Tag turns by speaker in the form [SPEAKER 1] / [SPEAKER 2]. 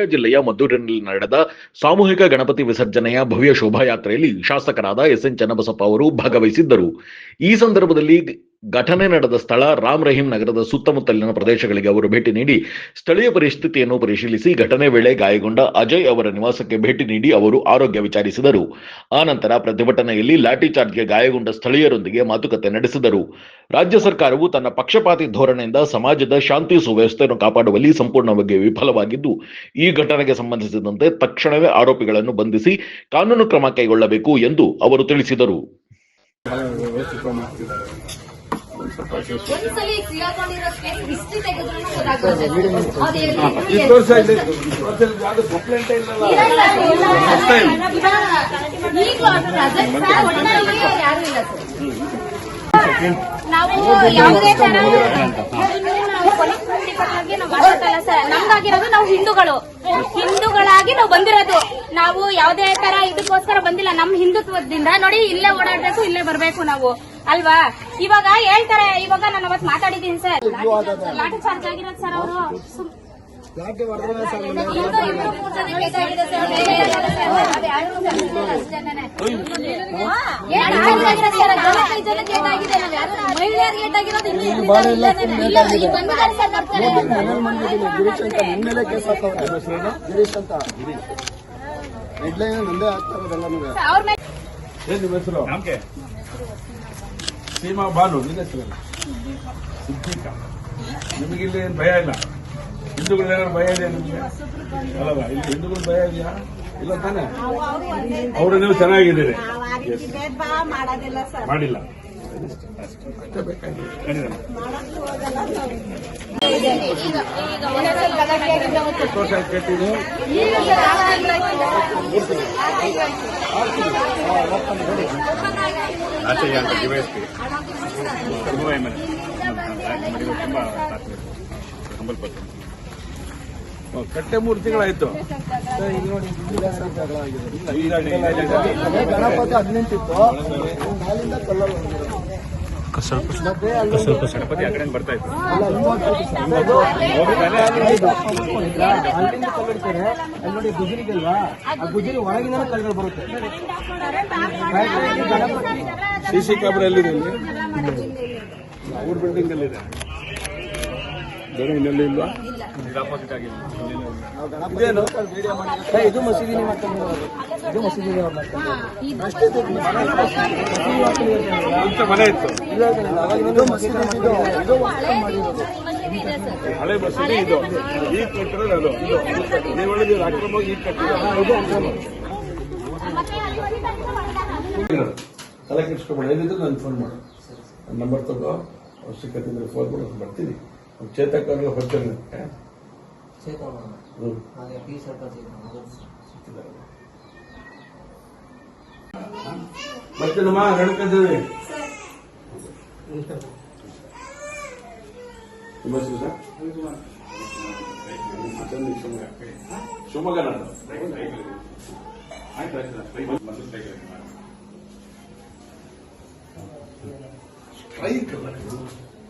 [SPEAKER 1] ಮಂಡ್ಯ ಜಿಲ್ಲೆಯ ಮದ್ದೂರಿನಲ್ಲಿ ನಡೆದ ಸಾಮೂಹಿಕ ಗಣಪತಿ ವಿಸರ್ಜನೆಯ ಭವ್ಯ ಶೋಭಾಯಾತ್ರೆಯಲ್ಲಿ ಶಾಸಕರಾದ ಎಸ್ ಎನ್ ಚನ್ನಬಸಪ್ಪ ಅವರು ಭಾಗವಹಿಸಿದ್ದರು. ಈ ಸಂದರ್ಭದಲ್ಲಿ ಘಟನೆ ನಡೆದ ಸ್ಥಳ ರಾಮ್ ರಹೀಂ ನಗರದ ಸುತ್ತಮುತ್ತಲಿನ ಪ್ರದೇಶಗಳಿಗೆ ಅವರು ಭೇಟಿ ನೀಡಿ ಸ್ಥಳೀಯ ಪರಿಸ್ಥಿತಿಯನ್ನು ಪರಿಶೀಲಿಸಿ ಘಟನೆ ವೇಳೆ ಗಾಯಗೊಂಡ ಅಜಯ್ ಅವರ ನಿವಾಸಕ್ಕೆ ಭೇಟಿ ನೀಡಿ ಅವರು ಆರೋಗ್ಯ ವಿಚಾರಿಸಿದರು. ಆನಂತರ ಪ್ರತಿಭಟನೆಯಲ್ಲಿ ಲಾಠಿ ಚಾರ್ಜ್ಗೆ ಗಾಯಗೊಂಡ ಸ್ಥಳೀಯರೊಂದಿಗೆ ಮಾತುಕತೆ ನಡೆಸಿದರು. ರಾಜ್ಯ ಸರ್ಕಾರವು ತನ್ನ ಪಕ್ಷಪಾತಿ ಧೋರಣೆಯಿಂದ ಸಮಾಜದ ಶಾಂತಿ ಸುವ್ಯವಸ್ಥೆಯನ್ನು ಕಾಪಾಡುವಲ್ಲಿ ಸಂಪೂರ್ಣವಾಗಿ ವಿಫಲವಾಗಿದ್ದು, ಈ ಘಟನೆಗೆ ಸಂಬಂಧಿಸಿದಂತೆ ತಕ್ಷಣವೇ ಆರೋಪಿಗಳನ್ನು ಬಂಧಿಸಿ ಕಾನೂನು ಕ್ರಮ ಕೈಗೊಳ್ಳಬೇಕು ಎಂದು ಅವರು ತಿಳಿಸಿದರು.
[SPEAKER 2] ನಾವು ಯಾವುದೇ ತರ ನಾವು ಪೊಲೀಸ್ ನಾವು ಮಾತಾಡ್ತಲ್ಲ ಸರ್. ನಮ್ಗಾಗಿರೋದು ನಾವು ಹಿಂದೂಗಳು. ಹಿಂದೂಗಳಾಗಿ ನಾವು ಬಂದಿರೋದು. ನಾವು ಯಾವುದೇ ತರ ಇದಕ್ಕೋಸ್ಕರ ಬಂದಿಲ್ಲ. ನಮ್ ಹಿಂದುತ್ವದಿಂದ ನೋಡಿ ಇಲ್ಲೇ ಓಡಾಡ್ಬೇಕು ಇಲ್ಲೇ ಬರ್ಬೇಕು ನಾವು. ಅಲ್ವಾ? ಇವಾಗ ಹೇಳ್ತಾರೆ ಇವಾಗ ನಾನು ಅವತ್ತು ಮಾತಾಡಿದ್ದೀನಿ ಸರ್. ಲಾಠಿ ಚಾರ್ಜ್ ಆಗಿರೋದು ಸರ್ ಅವರು.
[SPEAKER 3] ಗಿರೀಶ್ ಅಂತ ಹೆಡ್ಲೈನ್ ಆಗ್ತಾ ಇರೋದೆಲ್ಲ
[SPEAKER 4] ನಿಮ್ಮ ಹೆಸರು? ಸೀಮಾ ಬಾಲು ನಿನ್ನ ಹೆಸರು ಸಿದ್ದೀಕ ನಿಮಗೆ ಇಲ್ಲಿ ಏನ್ ಭಯ ಇಲ್ಲ? ಹಿಂದೂಗಳು ಏನಾದ್ರು ಭಯ ಇದೆಯಾ ನಿಮಗೆ? ಅಲ್ಲವಾ ಇಲ್ಲಿ ಹಿಂದೂಗಳು ಭಯ ಇದೆಯಾ? ಇಲ್ಲ ತಾನೆ. ಅವರು ನೀವು ಚೆನ್ನಾಗಿದ್ದೀರಿ. Yes.
[SPEAKER 5] ಮಾಡೋದಿಲ್ಲ ಸರ್.
[SPEAKER 4] ಮಾಡಿಲ್ಲ. ಅಷ್ಟೇ ಬೇಕಾಗಿದೆ ಆಯ್ತು
[SPEAKER 6] ಅಂತ ಡಿವೈಸ್ಗೆ ತುಂಬ
[SPEAKER 4] ಕಟ್ಟೆ ಮೂರು ತಿಂಗಳಾಯ್ತು.
[SPEAKER 3] ಗಣಪತಿ ಹದಿನೆಂಟಿತ್ತು. ನಾಲಿಂದ ಕಲ್ಲಲ್ಲಿ ಮತ್ತೆ ಅಲ್ಲಿ
[SPEAKER 6] ಗಣಪತಿ ಆ ಕಡೆ ಬರ್ತಾ ಇತ್ತು
[SPEAKER 3] ಅಲ್ಲ, ಅಲ್ಲಿಂದ ಕಲ್ಲಿಡ್ತಾರೆ ಅಲ್ಲಿ ನೋಡಿ ಗುಜರಿಗೆ ಆ ಗುಜರಿ ಒಳಗಿಂದ ಕಲ್ಗಳು ಬರುತ್ತೆ. ಗಣಪತಿ
[SPEAKER 4] ಸಿ ಸಿ ಕ್ಯಾಮ್ರಾ ಎಲ್ಲಿದೆ ಇಲ್ಲಿ ಊರ್ ಬಿಲ್ಡಿಂಗ್ ಅಲ್ಲಿದೆ. ಬೇರೆ ಇನ್ನೆಲ್ಲಿ ಇಲ್ವಾ?
[SPEAKER 6] ಆಪೋಸಿಟ್
[SPEAKER 3] ಇದು ಮಸೀದಿನೇ ಮಾಡ್ಕೊಂಡಿರೋದು ಇದು ಮಸೀದಿನೇ. ಮಸೀದಿ
[SPEAKER 4] ಮನೆ ಇತ್ತು.
[SPEAKER 3] ಇದು ಮಸೀದಿ ಇದು ಮಾಡಿರೋದು.
[SPEAKER 4] ಹಳೆ ಮಸೀದಿ ಇದು. ಈಗ ಕಟ್ಟಿರೋದು ಅದು. ನೀವು ಹೇಳಿದ್ರೆ ಅಕ್ರಮವಾಗಿ ಈಗ ಕಟ್ಟಿರೋದು
[SPEAKER 3] ಇದು ಅಕ್ರಮ.
[SPEAKER 4] ತಲೆ ಕೆಡಿಸ್ಕೊಬೇಡ. ಏನಿದ್ರು ನಾನು ಫೋನ್ ಮಾಡು. ನನ್ನ ನಂಬರ್ ತಗೋ. ಅವಶ್ಯಕತೆ ಫೋನ್ ಮಾಡಿ. ಬರ್ತೀನಿ. ಅವ್ನು ಚೇತಕ್ ಅವ್ರಿಗೆ ಹೊರತೇನೆ ಹ್ಞೂ ಮತ್ತೆ ನಮ್ಮ ಚಂದ್ರಿ ಶಿವಮೊಗ್ಗ ಸ್ಟ್ರೈಕ್.